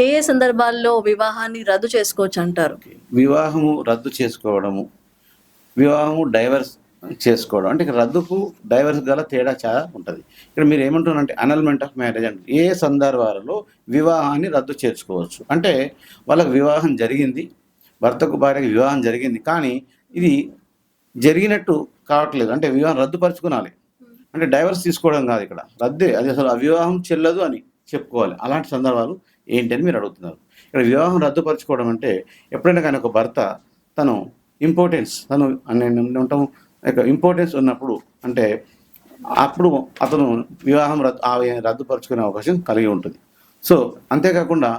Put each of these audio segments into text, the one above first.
ఏ ఏ సందర్భాల్లో వివాహాన్ని రద్దు చేసుకోవచ్చు అంటారు వివాహము రద్దు చేసుకోవడము వివాహము డైవర్స్ చేసుకోవడం అంటే ఇక్కడ రద్దుకు డైవర్స్ గల తేడా చాలా ఉంటుంది. ఇక్కడ మీరు ఏమంటున్నారంటే అనల్మెంట్ ఆఫ్ మ్యారేజ్ అంటే ఏ సందర్భాలలో వివాహాన్ని రద్దు చేసుకోవచ్చు? అంటే వాళ్ళకి వివాహం జరిగింది భర్తకు భార్యకు వివాహం జరిగింది కానీ ఇది జరిగినట్టు కావట్లేదు. అంటే వివాహం రద్దుపరచుకోవాలి అంటే డైవర్స్ తీసుకోవడం కాదు ఇక్కడ. రద్దే అది అసలు ఆ వివాహం చెల్లదు అని చెప్పుకోవాలి. అలాంటి సందర్భాలు ఏంటి అని మీరు అడుగుతున్నారు. ఇక్కడ వివాహం రద్దుపరచుకోవడం అంటే ఎప్పుడైనా కానీ ఒక భర్త తను ఇంపార్టెన్స్ తను ఉంటాం ఉంటాము ఇంపార్టెన్స్ ఉన్నప్పుడు అంటే అప్పుడు అతను వివాహం రద్దు ఆ రద్దుపరుచుకునే అవకాశం కలిగి ఉంటుంది. సో అంతేకాకుండా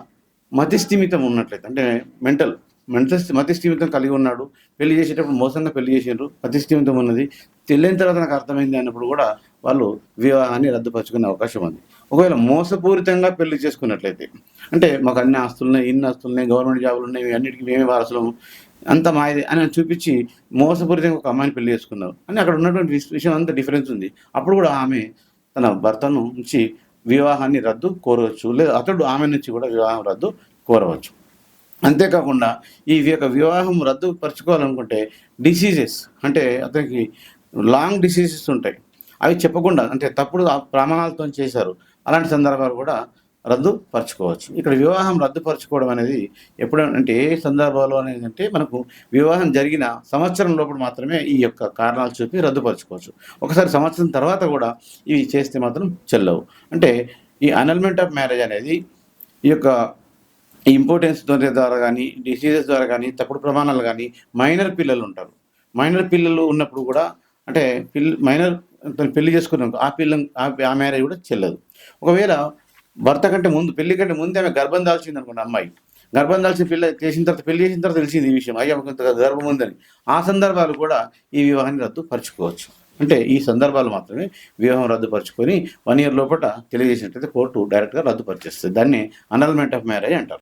మతిస్థిమితం ఉన్నట్లయితే అంటే మెంటల్ మెంటల్ మతిస్థిమితం కలిగి ఉన్నాడు పెళ్ళి చేసేటప్పుడు మోసంగా పెళ్ళి చేసారు మతిస్థిమితం ఉన్నది తెలియని తర్వాత నాకు అర్థమైంది అన్నప్పుడు కూడా వాళ్ళు వివాహాన్ని రద్దుపరుచుకునే అవకాశం ఉంది. ఒకవేళ మోసపూరితంగా పెళ్ళి చేసుకున్నట్లయితే అంటే మాకు అన్ని ఆస్తులున్నాయి ఇన్ని ఆస్తులున్నాయి గవర్నమెంట్ జాబులు ఉన్నాయి అన్నిటికీ మేమే వారసులము అంత మాయది అని చూపించి మోసపూరితంగా ఒక అమ్మాయిని పెళ్ళి చేసుకున్నారు. అని అక్కడ ఉన్నటువంటి విషయం అంతా డిఫరెన్స్ ఉంది. అప్పుడు కూడా ఆమె తన భర్తను నుంచి వివాహాన్ని రద్దు కోరవచ్చు. లేదా అతడు ఆమె నుంచి కూడా వివాహం రద్దు కోరవచ్చు. అంతేకాకుండా ఈ యొక్క వివాహం రద్దు పరుచుకోవాలనుకుంటే డిసీజెస్ అంటే అతనికి లాంగ్ డిసీజెస్ ఉంటాయి. అవి చెప్పకుండా అంటే తప్పుడు ప్రమాణాలతో చేశారు. అలాంటి సందర్భాలు కూడా రద్దుపరచుకోవచ్చు. ఇక్కడ వివాహం రద్దుపరచుకోవడం అనేది ఎప్పుడంటే ఏ సందర్భాలు అనేది అంటే మనకు వివాహం జరిగిన సంవత్సరం లోపల మాత్రమే ఈ యొక్క కారణాలు చూపి రద్దుపరచుకోవచ్చు. ఒకసారి సంవత్సరం తర్వాత కూడా ఇవి చేస్తే మాత్రం చెల్లవు. అంటే ఈ అనల్మెంట్ ఆఫ్ మ్యారేజ్ అనేది ఈ యొక్క ఇంపార్టెన్స్ ద్వారా కానీ డిసీజెస్ ద్వారా కానీ తప్పుడు ప్రమాణాలు కానీ మైనర్ పిల్లలు ఉంటారు. మైనర్ పిల్లలు ఉన్నప్పుడు కూడా అంటే పిల్ మైనర్ తను పెళ్ళి చేసుకున్నాం ఆ పిల్ల ఆ- ఆ మ్యారేజ్ కూడా చెల్లదు. ఒకవేళ భర్త కంటే ముందు పెళ్ళి కంటే ముందే ఆమె గర్భం దాల్చింది అనుకోండి అమ్మాయి. గర్భం దాల్చిన పిల్ల చేసిన తర్వాత పెళ్ళి చేసిన తర్వాత తెలిసింది ఈ విషయం. అయ్యా కొంత గర్భం ఉందని. ఆ సందర్భాలు కూడా ఈ వివాహాన్ని రద్దు పరుచుకోవచ్చు. అంటే ఈ సందర్భాలు మాత్రమే వివాహం రద్దుపరుచుకొని వన్ ఇయర్ లోపల తెలియజేసినట్లయితే కోర్టు డైరెక్ట్గా రద్దుపరిచేస్తుంది దాన్ని అనల్మెంట్ ఆఫ్ మ్యారేజ్ అంటారు.